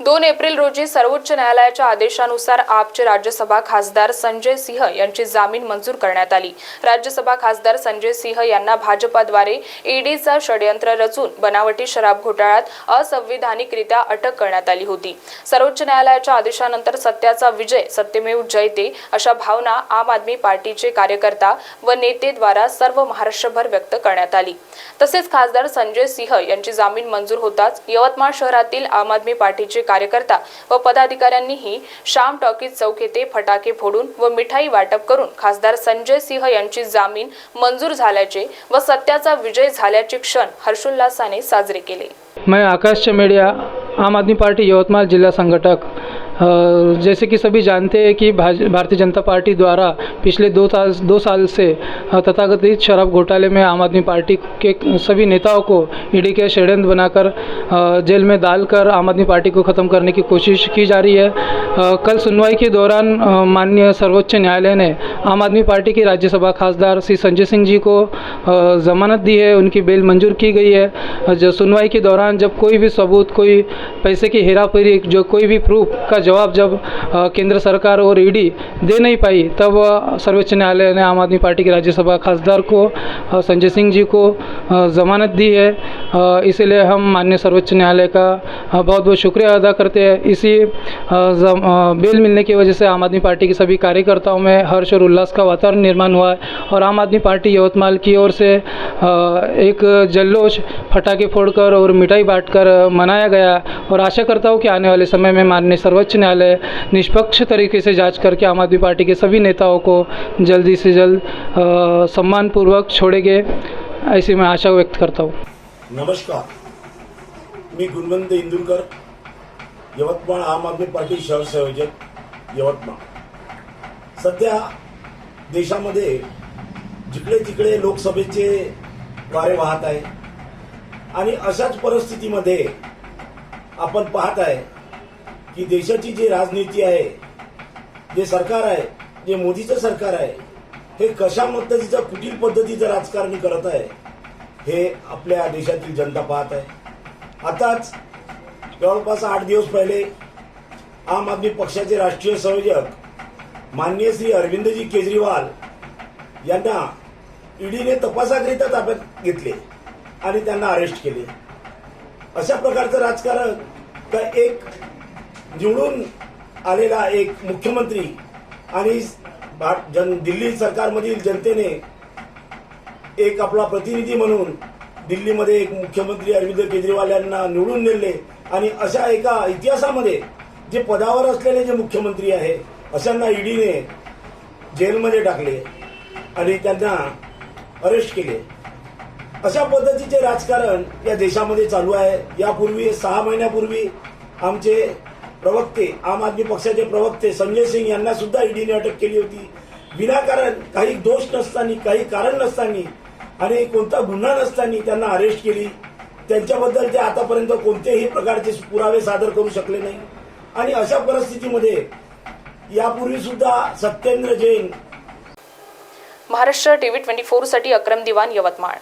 दोन एप्रिल रोजी सर्वोच्च न्यायालयाच्या आदेशानुसार आपचे राज्यसभा खासदार संजय सिंह यांची जामीन मंजूर करण्यात आली. राज्यसभा खासदार संजय सिंह यांना भाजपाद्वारे ईडीचा षडयंत्र रचून बनावटी शराब घोटाळ्यात असंविधानिकरित्या अटक करण्यात आली होती. सर्वोच्च न्यायालयाच्या आदेशानंतर सत्याचा विजय सत्यमेव जयते अशा भावना आम आदमी पार्टीचे कार्यकर्ता व नेतेद्वारा सर्व महाराष्ट्रभर व्यक्त करण्यात आली. तसेच खासदार संजय सिंह यांची जामीन मंजूर होताच यवतमाळ शहरातील आम आदमी पार्टीचे कार्यकर्ता व पदाधिकाऱ्यांनीही श्याम टॉकीज चौक येथे फटाके फोडून व मिठाई वाटप करून खासदार संजय सिंह यांची जामीन मंजूर झाल्याचे व सत्याचा विजय झाल्याचे क्षण हर्षोल्लासाने साजरे केले. मैं आकाश चमेड़िया आम आदमी पार्टी यवतमाळ जिल्हा संघटक जैसे कि सभी जानते हैं कि भारतीय जनता पार्टी द्वारा पिछले दो साल दो साल से तथाकथित शराब घोटाले में आम आदमी पार्टी के सभी नेताओं को ईडी के षड्यंत्र बनाकर जेल में डालकर आम आदमी पार्टी को ख़त्म करने की कोशिश की जा रही है। कल सुनवाई के दौरान माननीय सर्वोच्च न्यायालय ने आम आदमी पार्टी के राज्यसभा खासदार श्री संजय सिंह जी को जमानत दी है, उनकी बेल मंजूर की गई है। जो सुनवाई के दौरान जब कोई भी सबूत, कोई पैसे की हेराफेरी, जो कोई भी प्रूफ का जवाब जब केंद्र सरकार और ईडी दे नहीं पाई, तब सर्वोच्च न्यायालय ने आम आदमी पार्टी के राज्यसभा खासदार को संजय सिंह जी को जमानत दी है। इसलिए हम माननीय सर्वोच्च न्यायालय का बहुत बहुत शुक्रिया अदा करते हैं। इसी बेल मिलने की वजह से आम आदमी पार्टी के सभी कार्यकर्ताओं में हर्ष और उल्लास का वातावरण निर्माण हुआ है और आम आदमी पार्टी यवतमाल की ओर से एक जल्लोष फटाके फोड़कर और मिठाई बांटकर मनाया गया और आशा करता हूँ कि आने वाले समय में माननीय सर्वोच्च न्यायालय निष्पक्ष तरीके से जाँच करके आम आदमी पार्टी के सभी नेताओं को जल्दी से जल्द सम्मानपूर्वक छोड़ेंगे, ऐसी मैं आशा व्यक्त करता हूँ। नमस्कार, मी गुणवंत इंदुरकर यवतमाळ आम आदमी पार्टी शहर संयोजक यवतमाळ. सध्या देशामध्ये जिकडे तिकडे लोकसभेचे वारे वाहत आहे आणि अशाच परिस्थितीमध्ये आपण पाहत आहे की देशाची जी राजनीती आहे जे सरकार आहे जे मोदीचं सरकार आहे हे कशा पद्धतीचं कुटील पद्धतीचं राजकारणी करत आहे हे आपल्या देशातील जनता पाहत आहे. आताच जवळपास आठ दिवस पहिले आम आदमी पक्षाचे राष्ट्रीय संयोजक माननीय श्री अरविंदजी केजरीवाल यांना ईडीने तपासाकरिता ताब्यात घेतले आणि त्यांना अरेस्ट केले. अशा प्रकारचं राजकारण का एक निवडून आलेला एक मुख्यमंत्री आणि जन दिल्ली सरकारमधील जनतेने एक आपला प्रतिनिधी म्हणून दिल्लीमध्ये एक मुख्यमंत्री अरविंद केजरीवाल यांना निवडून नेले आणि अशा एका इतिहासामध्ये जे पदावर असलेले जे मुख्यमंत्री आहे अशांना ईडीने जेलमध्ये टाकले आणि त्यांना अरेस्ट केले. अशा पद्धतीचे राजकारण या देशामध्ये चालू आहे. यापूर्वी सहा महिन्यापूर्वी आमचे प्रवक्ते आम आदमी पक्षाचे प्रवक्ते संजय सिंग यांना सुद्धा ईडीने अटक केली होती. विनाकारण काही दोष नसताना काही कारण नसताना आणि कोणता गुन्हा नसताना त्यांना अरेस्ट केली. त्यांच्याबद्दल ते आतापर्यंत कोणतेही प्रकारचे पुरावे सादर करू शकले नाही. आणि अशा परिस्थितीमध्ये यापूर्वी सुद्धा Satyendra Jain Maharashtra TV twenty four साठी अक्रम दिवान यवतमाळ.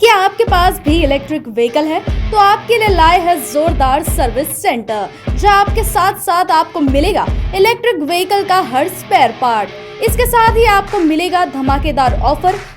क्या आपके पास भी इलेक्ट्रिक व्हीकल है? तो आपके लिए लाए है जोरदार सर्विस सेंटर जहाँ आपके साथ साथ आपको मिलेगा इलेक्ट्रिक व्हीकल का हर स्पेयर पार्ट इसके साथ ही आपको मिलेगा धमाकेदार ऑफ़र